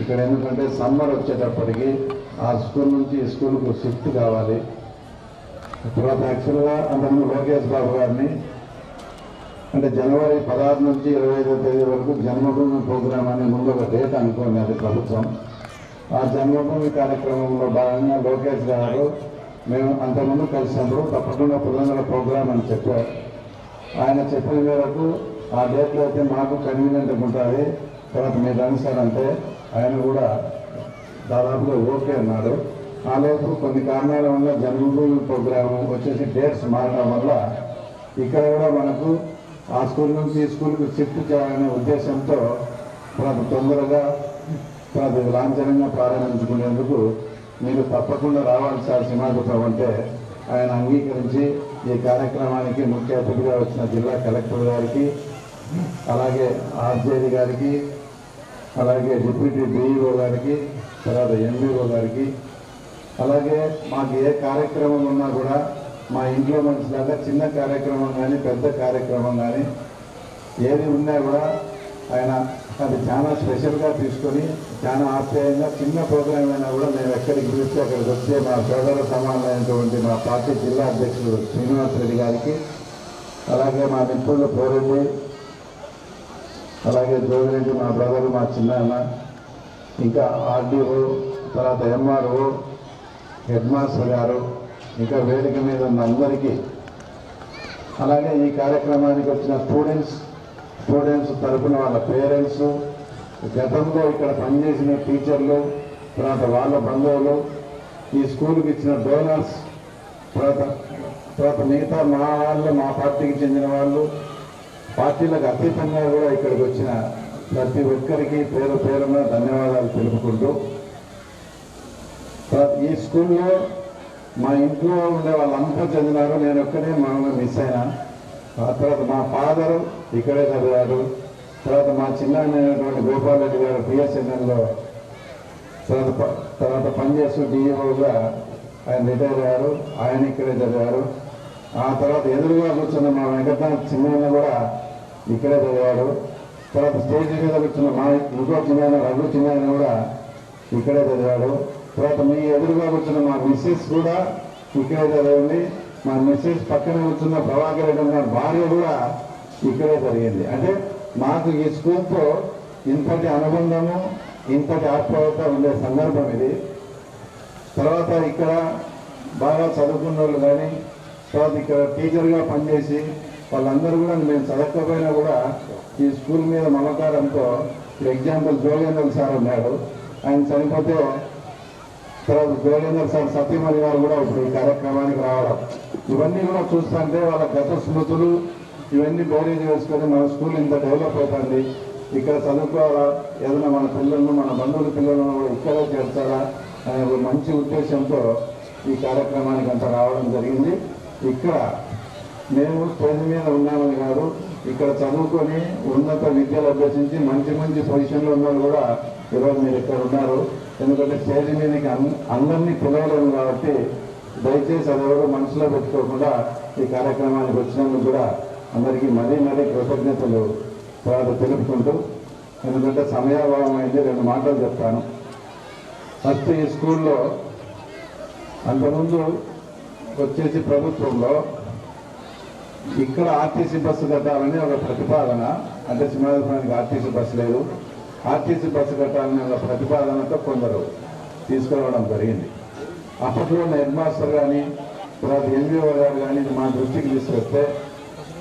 ఇక్కడ ఎందుకంటే సమ్మర్ వచ్చేటప్పటికి ఆ స్కూల్ నుంచి ఈ స్కూల్కు షిఫ్ట్ కావాలి. తర్వాత యాక్చువల్గా అంతకుముందు లోకేష్ బాబు గారిని అంటే జనవరి పదహారు నుంచి ఇరవై ఐదో తేదీ వరకు జన్మభూమి ప్రోగ్రామ్ అని ముందు ఒక డేట్ అనుకున్నది ప్రభుత్వం. ఆ జన్మభూమి కార్యక్రమంలో భాగంగా లోకేష్ గారు మేము అంతకుముందు కలిసినప్పుడు తప్పకుండా పురంధర ప్రోగ్రామ్ అని చెప్పారు. ఆయన చెప్పిన మేరకు ఆ డేట్లో అయితే మాకు కన్వీనియంట్ ఉంటుంది. తర్వాత మీరు అనుసారంటే ఆయన కూడా దాదాపుగా ఓకే అన్నాడు. ఆ కొన్ని కారణాల వల్ల జన్మభూమి ప్రోగ్రామ్ వచ్చేసి డేట్స్ మారడం వల్ల ఇక్కడ కూడా మనకు ఆ స్కూల్ నుంచి ఈ స్కూల్కి షిఫ్ట్ చేయాలనే ఉద్దేశంతో మనకు తొందరగా మనకు లాంఛనంగా ప్రారంభించుకునేందుకు మీరు తప్పకుండా రావాలి సార్ సింహాద్రిపురం అంటే ఆయన అంగీకరించి ఈ కార్యక్రమానికి ముఖ్య అతిథిగా వచ్చిన జిల్లా కలెక్టర్ గారికి అలాగే ఆర్జేడి గారికి అలాగే డిప్యూటీ డిఈఓ గారికి తర్వాత ఎంఈఓ గారికి. అలాగే మాకు ఏ కార్యక్రమం ఉన్నా కూడా మా ఇంట్లో మనిషిలాగా చిన్న కార్యక్రమం కానీ పెద్ద కార్యక్రమం కానీ ఏది ఉన్నా కూడా ఆయన అది చాలా స్పెషల్గా తీసుకొని చాలా ఆప్యాయంగా చిన్న ప్రోగ్రాం అయినా కూడా మేము ఎక్కడికి పిలిస్తే అక్కడికి వస్తే మా సోదర సమానమైనటువంటి మా పార్టీ జిల్లా అధ్యక్షుడు శ్రీనివాస్ రెడ్డి గారికి అలాగే మా నిపుణులు పోరెడ్డి అలాగే జోగిరెడ్డి మా బ్రదర్ మా చిన్నాన్న ఇంకా ఆర్డీఓ తర్వాత ఎంఆర్ఓ హెడ్ మాస్టర్ గారు ఇంకా వేదిక మీద ఉన్న అందరికీ అలాగే ఈ కార్యక్రమానికి వచ్చిన స్టూడెంట్స్ స్టూడెంట్స్ తరపున వాళ్ళ పేరెంట్స్ గతంలో ఇక్కడ పనిచేసిన టీచర్లు తర్వాత వాళ్ళ బంధువులు ఈ స్కూల్కి ఇచ్చిన డోనర్స్ తర్వాత తర్వాత మిగతా మా వాళ్ళు మా పార్టీకి చెందిన వాళ్ళు పార్టీలకు అతీతంగా కూడా ఇక్కడికి వచ్చిన ప్రతి ఒక్కరికి పేరు పేరున ధన్యవాదాలు తెలుపుకుంటూ ఈ స్కూల్లో మా ఇంట్లో ఉండే వాళ్ళంతా చదివినారు. నేను ఒక్కనే మామూలుగా మిస్ అయినా. ఆ తర్వాత మా ఫాదర్ ఇక్కడే చదివాడు. తర్వాత మా చిన్నటువంటి గోపాల్ రెడ్డి గారు బిఎస్ఎన్ఎల్లో తర్వాత ప- తర్వాత పనిచేస్తూ డిఈఓగా ఆయన రిటైర్ అయ్యారు. ఆయన ఇక్కడే చదివారు. ఆ తర్వాత ఎదురుగా కూర్చున్న మా వెంకట చిన్న కూడా ఇక్కడే చదివాడు తర్వాత స్టేజ్ మీద కూర్చున్న మా ఇంకో చిన్న రఘు చిన్న కూడా ఇక్కడే చదివాడు. తర్వాత మీ ఎదురుగా కూర్చున్న మా మిస్సెస్ కూడా ఇక్కడే చదివింది. మా మిస్సెస్ పక్కన వచ్చిన ప్రభాకర్ రెడ్డి భార్య కూడా ఇక్కడే జరిగింది. అంటే మాకు ఈ స్కూల్తో ఇంతటి అనుబంధము ఇంతటి ఆత్మీయత ఉండే సందర్భం ఇది. తర్వాత ఇక్కడ బాగా చదువుకున్న వాళ్ళు కానీ తర్వాత ఇక్కడ టీచర్గా పనిచేసి వాళ్ళందరూ కూడా మేము చదవకపోయినా కూడా ఈ స్కూల్ మీద మమకారంతో ఇప్పుడు ఎగ్జాంపుల్ జోగేందర్ సార్ ఉన్నాడు ఆయన చనిపోతే తర్వాత జోగేందర్ సార్ సత్యమణి గారు కూడా ఇప్పుడు ఈ కార్యక్రమానికి రావడం. ఇవన్నీ కూడా చూస్తుంటే వాళ్ళ గత స్మృతులు ఇవన్నీ బోరీ చేసుకొని మన స్కూల్ ఇంత డెవలప్ అవుతుంది ఇక్కడ చదువుకోవాలా? ఏదైనా మన పిల్లలను మన బంధువుల పిల్లలను కూడా ఇక్కడే చేర్చాలా? అనే ఒక మంచి ఉద్దేశంతో ఈ కార్యక్రమానికి అంత రావడం జరిగింది. ఇక్కడ మేము స్టేజ్ మీద ఉన్నామని కాదు ఇక్కడ చదువుకొని ఉన్నత విద్యలు అభ్యసించి మంచి మంచి పొజిషన్లో ఉన్న వాళ్ళు కూడా ఈరోజు మీరు ఇక్కడ ఉన్నారు. ఎందుకంటే స్టేజ్ మీదకి అందరినీ పిలవలేము కాబట్టి దయచేసి అది ఎవరు మనసులో పెట్టుకోకుండా ఈ కార్యక్రమానికి వచ్చినందుకు కూడా అందరికీ మరీ మరీ కృతజ్ఞతలు తర్వాత తెలుపుకుంటూ ఎందుకంటే సమయాభావం అయితే రెండు మాటలు చెప్తాను. ఫస్ట్ ఈ స్కూల్లో అంతకుముందు వచ్చేసి ప్రభుత్వంలో ఇక్కడ ఆర్టీసీ బస్సు కట్టాలని ఒక ప్రతిపాదన. అంటే సింహాద్రిపురానికి ఆర్టీసీ బస్సు లేదు. ఆర్టీసీ బస్సు కట్టాలని ఒక ప్రతిపాదనతో కొందరు తీసుకురావడం జరిగింది. అప్పట్లో ఉన్న హెడ్ మాస్టర్ కానీ తర్వాత ఎంబీఓ గారు కానీ మా దృష్టికి తీసుకొస్తే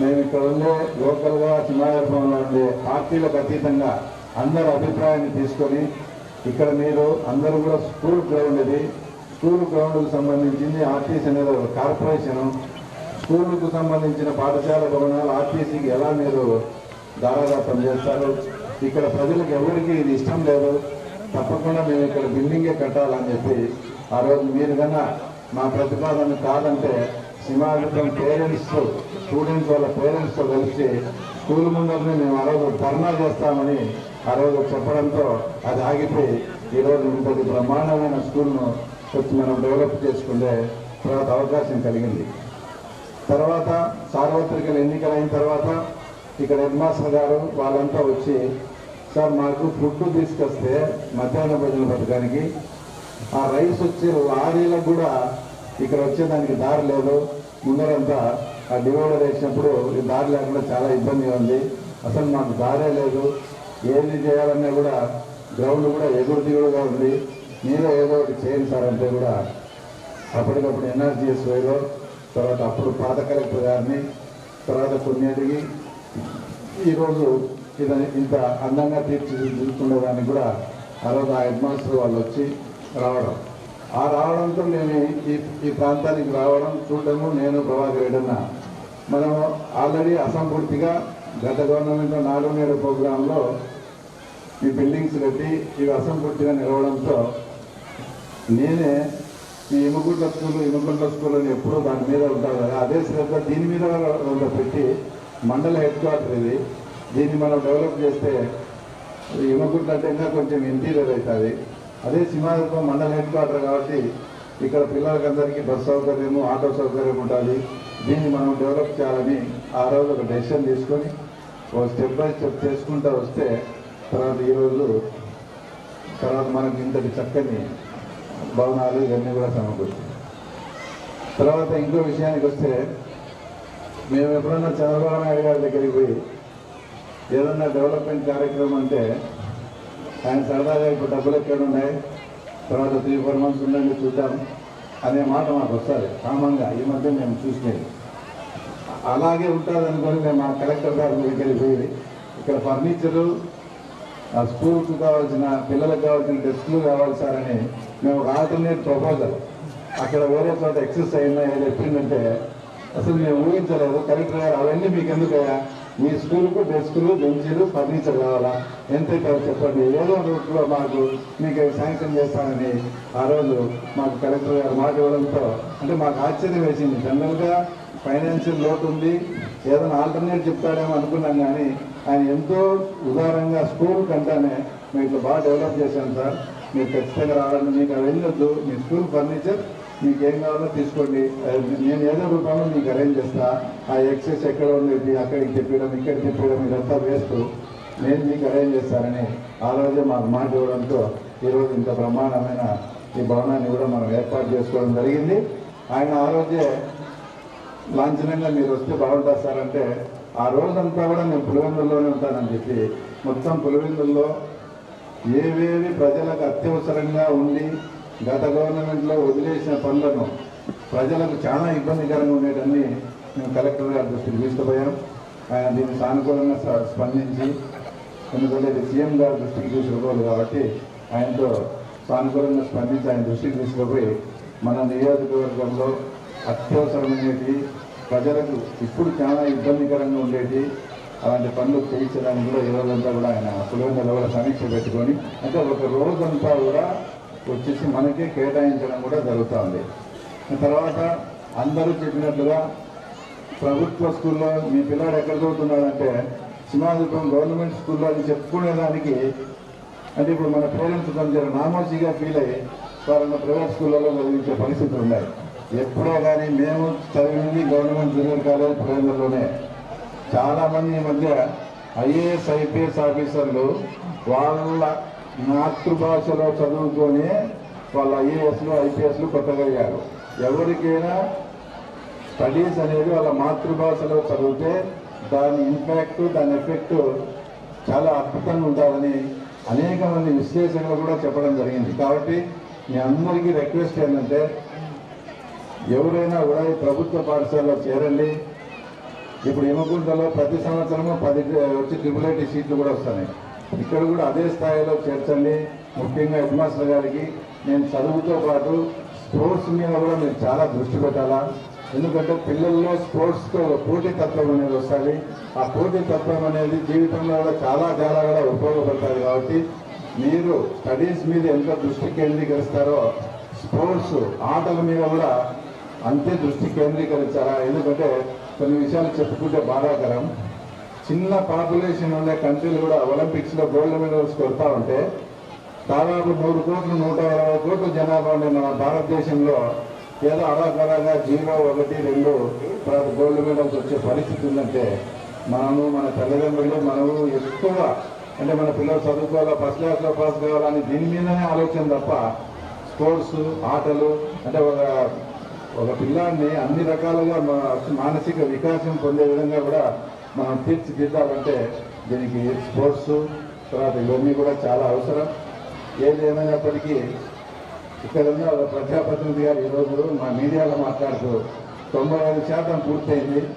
మేము ఇక్కడ ఉండే లోకల్గా సింహాద్రిపురంలో ఉండే పార్టీలకు అతీతంగా అందరి అభిప్రాయాన్ని తీసుకొని ఇక్కడ మీరు అందరూ కూడా స్కూల్ గ్రౌండ్ ఇది. స్కూల్ గ్రౌండ్కు సంబంధించింది ఆర్టీసీ అనేది ఒక కార్పొరేషను. స్కూళ్ళకు సంబంధించిన పాఠశాల భవనాలు ఆర్టీసీకి ఎలా మీరు దారాదత్తం చేస్తారు? ఇక్కడ ప్రజలకు ఎవరికి ఇది ఇష్టం లేదు. తప్పకుండా మేము ఇక్కడ బిల్డింగే కట్టాలని చెప్పి ఆ రోజు మీరు కన్నా మా ప్రతిపాదన కాదంటే సింహాద్రిపురం పేరెంట్స్ స్టూడెంట్స్ వాళ్ళ పేరెంట్స్తో కలిసి స్కూల్ ముందరనే మేము ఆ రోజు ధర్నా చేస్తామని ఆ రోజు చెప్పడంతో అది ఆగిపోయి ఈరోజు ఇంతటి బ్రహ్మాండమైన స్కూల్ను వచ్చి మనం డెవలప్ చేసుకుంటే తర్వాత అవకాశం కలిగింది. తర్వాత సార్వత్రికలు ఎన్నికలైన తర్వాత ఇక్కడ హెడ్మాస్టర్ గారు వాళ్ళంతా వచ్చి సార్ మాకు ఫుడ్ తీసుకొస్తే మధ్యాహ్న భోజన పథకానికి ఆ రైస్ వచ్చే లారీలకు కూడా ఇక్కడ వచ్చేదానికి దారి లేదు. ముందరంతా ఆ డివైడర్ వేసినప్పుడు ఈ దారి లేకుండా చాలా ఇబ్బందిగా ఉంది. అసలు మాకు దారే లేదు. ఏది చేయాలన్నా కూడా గ్రౌండ్ కూడా ఎగురు దిగుడుగా ఉంది. మీరే ఏదో ఒకటి చేయండి సార్ అంటే కూడా అప్పటికప్పుడు ఎన్ఆర్జీఎస్ వైలో తర్వాత అప్పుడు పాత కలెక్టర్ గారిని తర్వాత కొన్నిటికి ఈరోజు ఇది ఇంత అందంగా తీర్చిదిద్దుకునేదానికి కూడా ఆ రోజు ఆ హెడ్ మాస్టర్ వాళ్ళు వచ్చి రావడం. ఆ రావడంతో నేను ఈ ఈ ప్రాంతానికి రావడం చూడడము నేను ప్రభాకర్ రెడ్డన్న. మనం ఆల్రెడీ అసంపూర్తిగా గత గవర్నమెంట్ నాలుగు నేడు ప్రోగ్రాంలో ఈ బిల్డింగ్స్ కట్టి ఇవి అసంపూర్తిగా నిలవడంతో నేనే ఈ ఎముగుంట్ల స్కూల్ ఎముగుంట్ల స్కూల్ అని ఎప్పుడూ దాని మీద ఉంటారు కదా. అదే శ్రద్ధ దీని మీద పెట్టి మండల హెడ్ క్వార్టర్ ఇది. దీన్ని మనం డెవలప్ చేస్తే ఎముగుంట్ల అంటే ఇంకా కొంచెం ఇంటీరియర్ అవుతుంది. అదే సింహాద్రిపురం మండల హెడ్ క్వార్టర్ కాబట్టి ఇక్కడ పిల్లలకందరికీ బస్ సౌకర్యము ఆటో సౌకర్యం ఉంటుంది దీన్ని మనం డెవలప్ చేయాలని ఆ రోజు ఒక డెసిషన్ తీసుకొని ఒక స్టెప్ బై స్టెప్ చేసుకుంటూ వస్తే తర్వాత ఈరోజు తర్వాత మనకి ఇంతటి చక్కని భవనాలు ఇవన్నీ కూడా సమకూర్చాయి తర్వాత ఇంకో విషయానికి వస్తే మేము ఎప్పుడన్నా చంద్రబాబు నాయుడు గారి దగ్గరికి పోయి ఏదన్నా డెవలప్మెంట్ కార్యక్రమం అంటే ఆయన సరదాగా ఇప్పుడు డబ్బులు ఎక్కడ ఉన్నాయి తర్వాత త్రీ ఫోర్ మంత్స్ ఉండండి చూద్దాం అనే మాట మాకు వస్తుంది కామన్గా ఈ మధ్య మేము చూసినది అలాగే ఉంటుంది అనుకొని మేము ఆ కలెక్టర్ గారి దగ్గరికి వెళ్ళిపోయి ఇక్కడ ఫర్నిచరు స్కూల్కి కావాల్సిన పిల్లలకు కావాల్సిన డెస్క్లు కావాలి సార్ అని మేము ఒక ఆల్టర్నేట్ ప్రపోజల్ అక్కడ వేరే చోట ఎక్సెస్ అయినా ఏదో చెప్పిందంటే అసలు మేము ఊహించలేదు. కలెక్టర్ గారు అవన్నీ మీకు ఎందుకయ్యా మీ స్కూల్కు డెస్కులు బెంచీలు ఫర్నిచర్ కావాలా? ఎంత కాదు చెప్పండి. ఏదో రూట్లో మాకు మీకు శాంక్షన్ చేస్తానని ఆ రోజు మాకు కలెక్టర్ గారు మాట ఇవ్వడంతో అంటే మాకు ఆశ్చర్యం వేసింది. జనరల్గా ఫైనాన్షియల్ లోటు ఉంది. ఏదైనా ఆల్టర్నేట్ చెప్తాడేమో అనుకున్నాం కానీ ఆయన ఎంతో ఉదారంగా స్కూల్ కంటానే మేము ఇట్లా బాగా డెవలప్ చేశాను సార్. మీరు ఖచ్చితంగా రావాలంటే మీకు అవి వెళ్ళొద్దు మీ స్కూల్ ఫర్నిచర్ మీకు ఏం కావాలో తీసుకోండి. నేను ఏదో రూపంలో మీకు అరేంజ్ చేస్తా. ఆ ఎక్సెస్ ఎక్కడ ఉండేది అక్కడికి చెప్పడం ఇక్కడ చెప్పడం ఇదంతా వేస్తూ నేను మీకు అరేంజ్ చేస్తానని ఆ రోజే మాకు మాట ఇవ్వడంతో ఈరోజు ఇంత బ్రహ్మాండమైన ఈ భవనాన్ని కూడా మనం ఏర్పాటు చేసుకోవడం జరిగింది. ఆయన ఆ రోజే లాంఛనంగా మీరు వస్తే బాగుంటుంది సార్ అంటే ఆ రోజంతా కూడా నేను పులివెందుల్లోనే ఉంటానని చెప్పి మొత్తం పులివెందుల్లో ఏవేవి ప్రజలకు అత్యవసరంగా ఉండి గత గవర్నమెంట్లో వదిలేసిన పనులను ప్రజలకు చాలా ఇబ్బందికరంగా ఉండేటన్ని మేము కలెక్టర్ గారి దృష్టికి తీసుకుపోయాం. ఆయన దీన్ని సానుకూలంగా స్పందించి ఎందుకంటే ఇది సీఎం గారి దృష్టికి తీసుకుపోదు కాబట్టి ఆయనతో సానుకూలంగా స్పందించి ఆయన దృష్టికి తీసుకుపోయి మన నియోజకవర్గంలో అత్యవసరమైనవి ప్రజలకు ఇప్పుడు చాలా ఇబ్బందికరంగా ఉండేటి అలాంటి పనులు చేయించడానికి కూడా ఈరోజంతా కూడా ఆయన సులభంగా కూడా సమీక్ష పెట్టుకొని అంటే ఒక రోజంతా కూడా వచ్చేసి మనకే కేటాయించడం కూడా జరుగుతూ ఉంది. తర్వాత అందరూ చెప్పినట్లుగా ప్రభుత్వ స్కూల్లో మీ పిల్లాడు ఎక్కడ చదువుతున్నాడంటే సింహాద్రిపురం గవర్నమెంట్ స్కూల్లో అని చెప్పుకునేదానికి అంటే ఇప్పుడు మన పేరెంట్స్ కొంచెం నామోజీగా ఫీల్ అయ్యి వారన్న ప్రైవేట్ స్కూళ్ళలో చదివించే పరిస్థితులు ఉన్నాయి. ఎప్పుడో కానీ మేము చదివింది గవర్నమెంట్ జూనియర్ కాలేజ్ ప్రైవేట్లోనే చాలామంది ఈ మధ్య ఐఏఎస్ ఐపీఎస్ ఆఫీసర్లు వాళ్ళ మాతృభాషలో చదువుకొని వాళ్ళ ఐఏఎస్లు ఐపీఎస్లు కొత్తగా అయ్యారు. ఎవరికైనా స్టడీస్ అనేది వాళ్ళ మాతృభాషలో చదివితే దాని ఇంపాక్ట్ దాని ఎఫెక్ట్ చాలా అద్భుతంగా ఉంటుందని అనేక మంది విశ్లేషణలు కూడా చెప్పడం జరిగింది. కాబట్టి మీ అందరికీ రిక్వెస్ట్ ఏంటంటే ఎవరైనా కూడా ఈ ప్రభుత్వ పాఠశాలలో చేరండి. ఇప్పుడు హిమకుంటలో ప్రతి సంవత్సరము పది వచ్చి ట్రిపుల్ ఐటీ సీట్లు కూడా వస్తున్నాయి. ఇక్కడ కూడా అదే స్థాయిలో చేర్చండి. ముఖ్యంగా హెడ్ మాస్టర్ గారికి నేను చదువుతో పాటు స్పోర్ట్స్ మీద కూడా మీరు చాలా దృష్టి పెట్టాలా? ఎందుకంటే పిల్లల్లో స్పోర్ట్స్తో ఒక పోటీ తత్వం అనేది వస్తుంది. ఆ పోటీ తత్వం అనేది జీవితంలో కూడా చాలా చాలా కూడా ఉపయోగపడుతుంది కాబట్టి మీరు స్టడీస్ మీద ఎంత దృష్టి కేంద్రీకరిస్తారో స్పోర్ట్స్ ఆటల మీద కూడా అంతే దృష్టి కేంద్రీకరించాలా? ఎందుకంటే కొన్ని విషయాలు చెప్పుకుంటే బాధాకరం. చిన్న పాపులేషన్ ఉండే కంట్రీలు కూడా ఒలింపిక్స్లో గోల్డ్ మెడల్స్ కొడతా ఉంటే దాదాపు నూరు కోట్లు నూట ఇరవై కోట్ల జనాభా ఉండే మన భారతదేశంలో ఏదో అరాకరాగా జీరో ఒకటి రెండు తర్వాత గోల్డ్ మెడల్స్ వచ్చే పరిస్థితి ఉందంటే మనము మన తల్లిదండ్రులు మనము ఎక్కువ అంటే మన పిల్లలు చదువుకోవాలా ఫస్ట్ క్లాస్లో పాస్ కావాలని దీని మీదనే ఆలోచన తప్ప స్పోర్ట్స్ ఆటలు అంటే ఒక ఒక పిల్లాన్ని అన్ని రకాలుగా మా- మానసిక వికాసం పొందే విధంగా కూడా మనం తీర్చిదిద్దాలంటే దీనికి స్పోర్ట్స్ తర్వాత ఇవన్నీ కూడా చాలా అవసరం. ఏది ఏమైనప్పటికీ ఇక్కడ ఉన్న ఒక ప్రజాప్రతినిధి గారు ఈరోజు మా మీడియాలో మాట్లాడుతూ తొంభై ఐదు శాతం పూర్తయింది.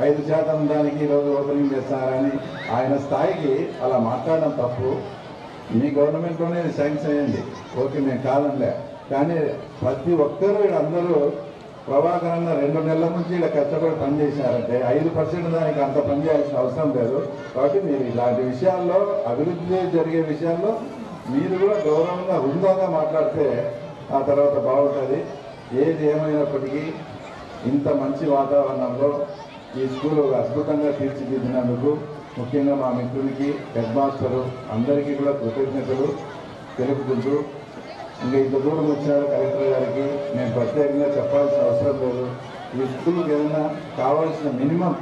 ఐదు శాతం దానికి ఈరోజు ఓపెనింగ్ చేస్తారని ఆయన స్థాయికి అలా మాట్లాడడం తప్పు. మీ గవర్నమెంట్లోనే శాంక్షన్ అయ్యింది. ఓకే మేము కాదంలే. కానీ ప్రతి ఒక్కరూ ఇక్కడ అందరూ ప్రభాకరన్న రెండు నెలల నుంచి ఇలా కష్టపడి పనిచేశారంటే ఐదు పర్సెంట్ దానికి అంత పనిచేయాల్సిన అవసరం లేదు. కాబట్టి మీరు ఇలాంటి విషయాల్లో అభివృద్ధి జరిగే విషయాల్లో మీరు కూడా గౌరవంగా హృందంగా మాట్లాడితే ఆ తర్వాత బాగుంటుంది. ఏది ఏమైనప్పటికీ ఇంత మంచి వాతావరణంలో ఈ స్కూల్ అద్భుతంగా తీర్చిదిద్దినందుకు ముఖ్యంగా మా మిత్రుడికి హెడ్ మాస్టరు అందరికీ కూడా కృతజ్ఞతలు తెలుపుకుంటూ ఇంకా ఇంత దూరం వచ్చిన కలెక్టర్ గారికి. నేను ప్రత్యేకంగా చెప్పాల్సిన అవసరం లేదు. ఈ స్కూల్కి ఏదైనా కావాల్సిన మినిమం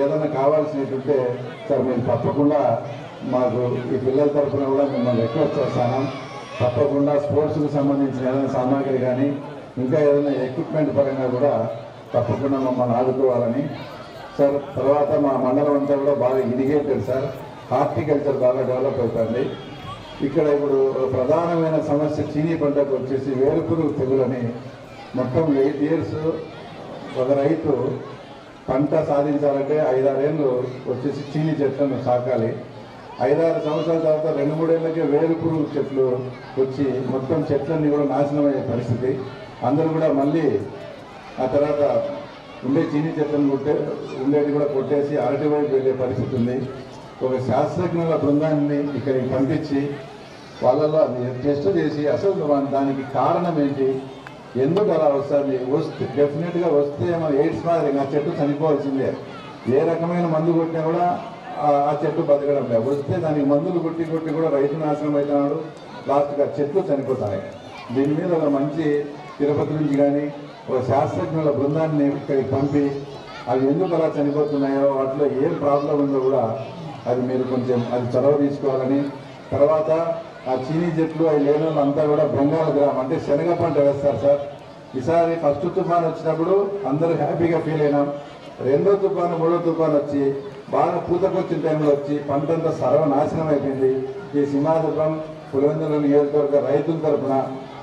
ఏదైనా కావాల్సినవి ఉంటే సార్ మీరు తప్పకుండా మాకు ఈ పిల్లల తరఫున కూడా మిమ్మల్ని రిక్వెస్ట్ చేస్తాను. తప్పకుండా స్పోర్ట్స్కి సంబంధించిన ఏదైనా సామాగ్రి కానీ ఇంకా ఏదైనా ఎక్విప్మెంట్ పరంగా కూడా తప్పకుండా మమ్మల్ని ఆదుకోవాలని. సార్ తర్వాత మా మండలం అంతా కూడా బాగా ఇరిగేటెడ్ సార్. హార్టికల్చర్ బాగా డెవలప్ అవుతుంది. ఇక్కడ ఇప్పుడు ప్రధానమైన సమస్య చీనీ పంటకు వచ్చేసి వేరుపురుగు తెగులని మొత్తం ఎయిట్ ఇయర్స్ ఒక రైతు పంట సాధించాలంటే ఐదారేళ్ళు వచ్చేసి చీనీ చెట్లను సాకాలి. ఐదారు సంవత్సరాల తర్వాత రెండు మూడేళ్ళకే వేరుపురుగు చెట్లు వచ్చి మొత్తం చెట్లన్నీ కూడా నాశనం అయ్యే పరిస్థితి. అందరూ కూడా మళ్ళీ ఆ తర్వాత ఉండే చీనీ చెట్లను కొట్టే ఉండేది కూడా కొట్టేసి అరటి వైపు వెళ్ళే పరిస్థితి ఉంది. ఒక శాస్త్రజ్ఞుల బృందాన్ని ఇక్కడికి పంపించి వాళ్ళలో అది టెస్ట్ చేసి అసలు దానికి కారణం ఏంటి? ఎందుకు అలా వస్తుంది? వస్తే డెఫినెట్గా వస్తే మన ఎయిడ్స్ మాదిరి ఆ చెట్టు చనిపోవాల్సిందే. ఏ రకమైన మందు కొట్టినా కూడా ఆ- ఆ చెట్టు బతకడం లేదు. వస్తే దానికి మందులు కొట్టి కొట్టి కూడా రైతు నాశనం అవుతున్నాడు లాస్ట్గా చెట్లు చనిపోతాయి. దీని మీద ఒక మంచి తిరుపతి నుంచి కానీ ఒక శాస్త్రజ్ఞుల బృందాన్ని ఇక్కడికి పంపి అవి ఎందుకు అలా చనిపోతున్నాయో వాటిలో ఏం ప్రాబ్లం ఉందో కూడా అది మీరు కొంచెం అది చొరవ తీసుకోవాలని తర్వాత ఆ చీనీ చెట్లు అవి లేని అంతా కూడా బెంగాల్ గ్రామం అంటే శనగ పంట వేస్తారు సార్. ఈసారి ఫస్ట్ తుఫాన్ వచ్చినప్పుడు అందరూ హ్యాపీగా ఫీల్ అయినాం. రెండో తుఫాను మూడో తుఫాన్ వచ్చి బాగా పూతకొచ్చిన టైంలో వచ్చి పంట అంతా సర్వనాశనం అయిపోయింది. ఈ సింహాచలం పులివెందుల నియోజకవర్గ రైతుల తరఫున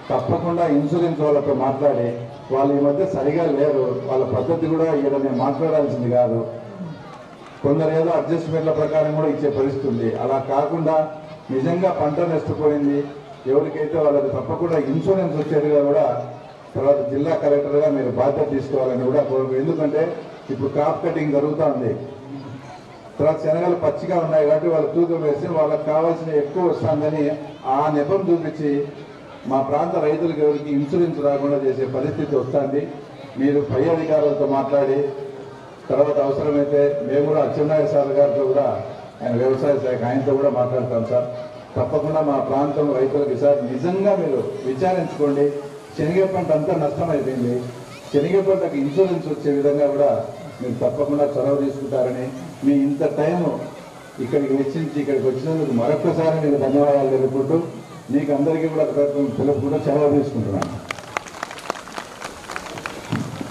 తప్పకుండా ఇన్సూరెన్స్ వాళ్ళతో మాట్లాడి వాళ్ళు ఈ మధ్య సరిగా లేరు. వాళ్ళ పద్ధతి కూడా ఇక్కడ మేము మాట్లాడాల్సింది కాదు. కొందరు ఏదో అడ్జస్ట్మెంట్ల ప్రకారం కూడా ఇచ్చే పరిస్థితి ఉంది. అలా కాకుండా నిజంగా పంట నష్టపోయింది. ఎవరికైతే వాళ్ళకి తప్పకుండా ఇన్సూరెన్స్ వచ్చేదిగా కూడా తర్వాత జిల్లా కలెక్టర్గా మీరు బాధ్యత తీసుకోవాలని కూడా కోరుకు ఎందుకంటే ఇప్పుడు క్రాప్ కటింగ్ జరుగుతూ ఉంది. తర్వాత శనగలు పచ్చిగా ఉన్నాయి కాబట్టి వాళ్ళు తూకం వేసి వాళ్ళకి కావాల్సిన ఎక్కువ వస్తుందని ఆ నెపం చూపించి మా ప్రాంత రైతులకు ఎవరికి ఇన్సూరెన్స్ రాకుండా చేసే పరిస్థితి వస్తుంది. మీరు పై అధికారులతో మాట్లాడి తర్వాత అవసరమైతే మేము కూడా అచ్చెన్నాయ సార్ గారితో కూడా ఆయన వ్యవసాయ శాఖ ఆయనతో కూడా మాట్లాడతాం సార్. తప్పకుండా మా ప్రాంతం రైతులకు సార్ నిజంగా మీరు విచారించుకోండి. శనగ పంట అంతా నష్టం అయిపోయింది శనగ పంటకు ఇన్సూరెన్స్ వచ్చే విధంగా కూడా మీరు తప్పకుండా చొరవ తీసుకుంటారని మీ ఇంత టైం ఇక్కడికి వెచ్చించి ఇక్కడికి వచ్చినందుకు మరొకసారి మీకు ధన్యవాదాలు తెలుపుకుంటూ మీకు అందరికీ కూడా తెలుపుకుంటూ సెలవు తీసుకుంటున్నాను.